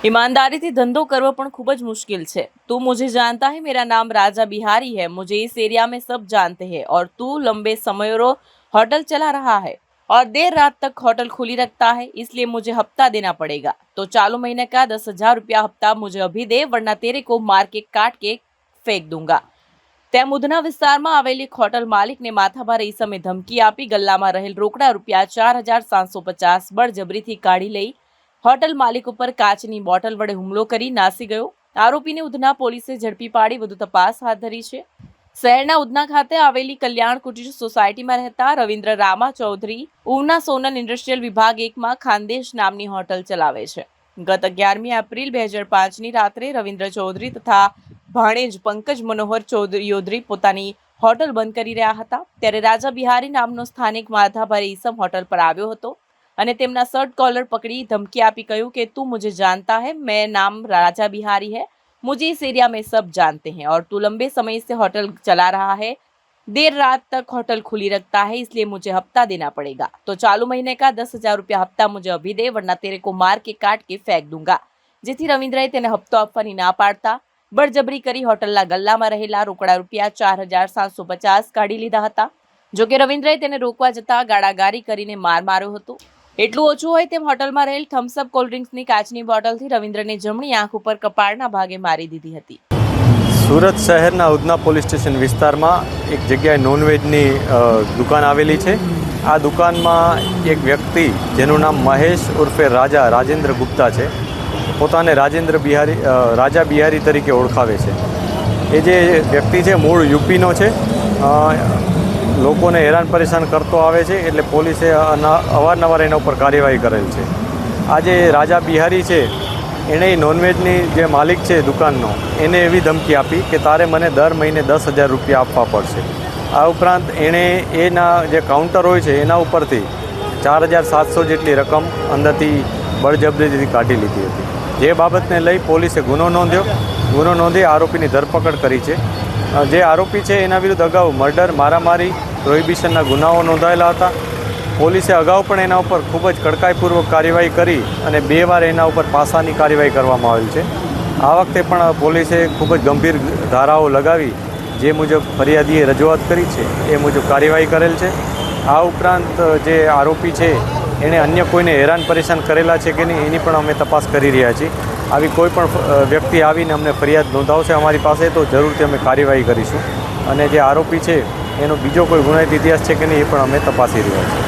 ईमानदारी धंधो करना पण खूब જ मुश्किल છે तू मुझे जानता है मेरा नाम राजा बिहारी है मुझे इस एरिया में सब जानते हैं और तू लंबे समय रो होटल चला रहा है और देर रात तक होटल खुली रखता है इसलिए मुझे हफ्ता देना पड़ेगा तो चालू महीने का दस हजार रुपया हफ्ता मुझे अभी दे वरना तेरे को मार के काट के फेंक दूंगा તેમ ઉધના વિસ્તારમાં આવેલી એક હોટલ માલિકને માથાભારે ઈસમે ધમકી આપી ગલ્લામાં રહેલ રોકડા રૂપિયા ચાર હજાર સાતસો પચાસ બળજબરીથી કાઢી લઈ હોટલ માલિક ઉપર કાચની બોટલ વડે હુમલો કરી નાસી ગયો. આરોપીને ઉધના પોલીસે ઝડપી પાડી વધુ તપાસ હાથ ધરી છે. શહેરના ઉધના ખાતે આવેલી કલ્યાણ કુટીર સોસાયટીમાં રહેતા રવિન્દ્ર રામા ચૌધરી ઉના સોનલ ઇન્ડસ્ટ્રીયલ વિભાગ એકમાં ખાનદેશ નામની હોટલ ચલાવે છે. ગત અગિયારમી એપ્રિલ બે હજાર પાંચની રાત્રે રવિન્દ્ર ચૌધરી તથા ભાણેજ પંકજ મનોહર ચૌધરી યોધરી પોતાની હોટલ બંધ કરી રહ્યા હતા. ત્યારે રાજા બિહારી નામનો સ્થાનિક માથાભારે ઈસમ હોટલ પર આવ્યો હતો. અને તેમના શર્ટ કોલર પકડી ધમકી આપી કહ્યું કે, તું મુજે જાનતા હૈ, મેં નામ રાજા બિહારી હૈ, મુજે ઇસ એરિયા મેં સબ જાનતે હૈ. ઓર તું લંબે સમય સે હોટલ ચલા देर रात तक होटल खुली रखता है इसलिए मुझे हफ़्ता देना पड़ेगा तो चालू महीने का दस हज़ार रुपया हफ़्ता मुझे अभी दे वरना तेरे को मार के काट के फेंक दूँगा जिथी रविन्द्र तेने हफ्तों अपन ही ना पाड़ता बड़जबरी करी होटल ला गला में रहेला रोकड़ा रुपया चार हज़ार सात सौ पचास काढ़ी लीधा था जो कि रविंद्र रोकवा जता गाड़ागारी कर मार मारो એટલું ઓછું હોય તેમ હોટલમાં રહેલ થમ્સઅપ કોલ્ડ ડ્રિંક્સની કાચની બોટલથી રવિન્દ્રને જમણી આંખ ઉપર કપાળના ભાગે મારી દીધી હતી. સુરત શહેરના ઉધના પોલીસ સ્ટેશન વિસ્તારમાં એક જગ્યાએ નોનવેજની દુકાન આવેલી છે. આ દુકાનમાં એક વ્યક્તિ જેનું નામ મહેશ ઉર્ફે રાજા રાજેન્દ્ર ગુપ્તા છે. પોતાને રાજેન્દ્ર બિહારી રાજા બિહારી તરીકે ઓળખાવે છે. એ જે વ્યક્તિ છે, મૂળ યુપીનો છે. લોકોને હેરાન પરેશાન કરતો આવે છે એટલે પોલીસે અવારનવાર એના ઉપર કાર્યવાહી કરેલ છે. આજે રાજા બિહારી છે, એણે નોનવેજની જે માલિક છે દુકાનનો, એને એવી ધમકી આપી કે તારે મને દર મહિને દસ હજાર રૂપિયા આપવા પડશે. આ ઉપરાંત એણે એના જે કાઉન્ટર હોય છે, એના ઉપરથી ચાર હજાર સાતસો જેટલી રકમ અંદરથી બળજબરીથી કાઢી લીધી હતી. જે બાબતને લઈ પોલીસે ગુનો નોંધ્યો. ગુનો નોંધી આરોપીની ધરપકડ કરી છે. જે આરોપી છે, એના વિરુદ્ધ અગાઉ મર્ડર, મારામારી પ્રોહિબિશનના ગુનાઓ નોંધાયેલા હતા. પોલીસે અગાઉ પણ એના ઉપર ખૂબ જ કડકાઈપૂર્વક કાર્યવાહી કરી અને બે વાર એના ઉપર પાસાની કાર્યવાહી કરવામાં આવેલ છે. આ વખતે પણ પોલીસે ખૂબ જ ગંભીર ધારાઓ લગાવી, જે મુજબ ફરિયાદીએ રજૂઆત કરી છે, એ મુજબ કાર્યવાહી કરેલ છે. આ ઉપરાંત જે આરોપી છે, એણે અન્ય કોઈને હેરાન પરેશાન કરેલા છે કે નહીં, એની પણ અમે તપાસ કરી રહ્યા છીએ. આવી કોઈ પણ વ્યક્તિ આવીને અમને ફરિયાદ નોંધાવશે અમારી પાસે, તો જરૂરથી અમે કાર્યવાહી કરીશું. અને જે આરોપી છે એનો બીજો કોઈ ગુનાહિત ઇતિહાસ છે કે નહીં એ પણ અમે તપાસી રહ્યા છીએ.